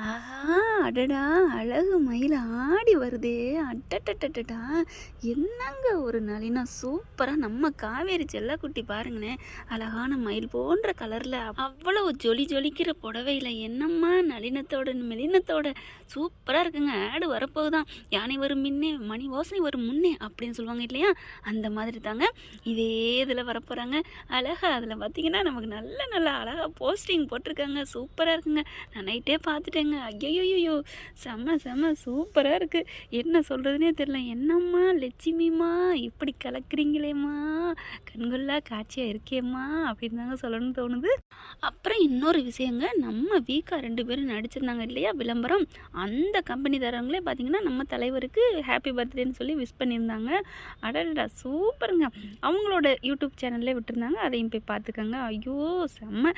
啊。அடடா அழகு மயில் ஆடி வருதே. அட்டட்டட்டட்டா. என்னங்க ஒரு நளினா சூப்பராக நம்ம காவேரி செல்லக்குட்டி பாருங்களேன். அழகான மயில் போன்ற கலரில் அவ்வளவு ஜொலி ஜொலிக்கிற புடவையில் என்னம்மா நளினத்தோட மெலினத்தோட? சூப்பராக இருக்குங்க. ஆடு வரப்போகுதான். யானை வரும் முன்னே மணி ஓசை வரும் முன்னே அப்படின்னு சொல்லுவாங்க இல்லையா? அந்த மாதிரி தாங்க. இதே இதில் வரப்போகிறாங்க அழகா அதில் பார்த்தீங்கன்னா நமக்கு நல்ல நல்ல அழகாக போஸ்டிங் போட்டிருக்காங்க. சூப்பராக இருக்குங்க. நான் நைட்டே பார்த்துட்டேங்க ஐயோ செம்ம செம்ம சூப்பராக இருக்குது என்ன சொல்கிறதுனே தெரில என்னம்மா லட்சுமிம்மா இப்படி கலக்குறீங்களேம்மா? கண்கொள்ளா காட்சியாக இருக்கேம்மா அப்படின்னு தாங்க சொல்லணும்னு தோணுது. அப்புறம் இன்னொரு விஷயங்க நம்ம வீக்கா ரெண்டு பேரும் நடிச்சிருந்தாங்க இல்லையா விளம்பரம்? அந்த கம்பெனி தரவங்களே பார்த்தீங்கன்னா நம்ம தலைவருக்கு ஹாப்பி பர்த்டேன்னு சொல்லி விஷ் பண்ணியிருந்தாங்க. அடடா சூப்பருங்க. அவங்களோட யூடியூப் சேனல்லே விட்டுருந்தாங்க. அதையும் போய் பார்த்துக்கோங்க ஐயோ செம்ம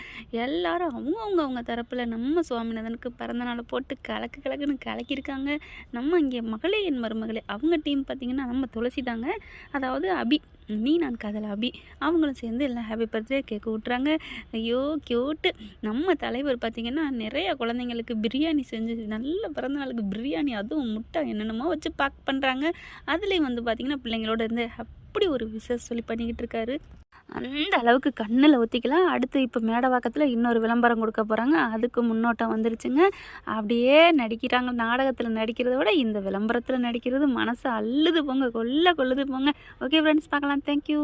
எல்லாரும் அவங்கவுங்க அவங்க தரப்பில் நம்ம சுவாமிநாதனுக்கு பிறந்தநாளை போட்டு கலக்கு கலக்குன்னு கலக்கியிருக்காங்க. நம்ம இங்கே மகளே என் மருமகளே. அவங்க டீம் பார்த்திங்கன்னா நம்ம துளசி தாங்க. அதாவது அபி. நீ நான் காதல் அபி. அவங்களும் சேர்ந்து எல்லாம் ஹாப்பி பர்த்டே கேக் விட்றாங்க ஐயோ கியூட்டு நம்ம தலைவர் பார்த்திங்கன்னா நிறைய குழந்தைங்களுக்கு பிரியாணி செஞ்சு நல்ல பிறந்த நாளுக்கு பிரியாணி அதுவும் முட்டை என்னென்னமோ வச்சு பேக் பண்ணுறாங்க அதுலேயும் வந்து பார்த்திங்கன்னா பிள்ளைங்களோட இருந்து அப்படி ஒரு விசேஷ சொல்லி பண்ணிக்கிட்டு இருக்காரு அந்த அளவுக்கு கண்ணில் ஊற்றிக்கலாம் அடுத்து இப்போ மேடவாக்கத்தில் இன்னொரு விளம்பரம் கொடுக்க போகிறாங்க அதுக்கு முன்னோட்டம் வந்துருச்சுங்க. அப்படியே நடிக்கிறாங்க. நாடகத்தில் நடிக்கிறத விட இந்த விளம்பரத்தில் நடிக்கிறது மனசு அள்ளுது போங்க. கொல்ல கொள்ளுது போங்க. ஓகே ஃப்ரெண்ட்ஸ் பார்க்கலாம். தேங்க்யூ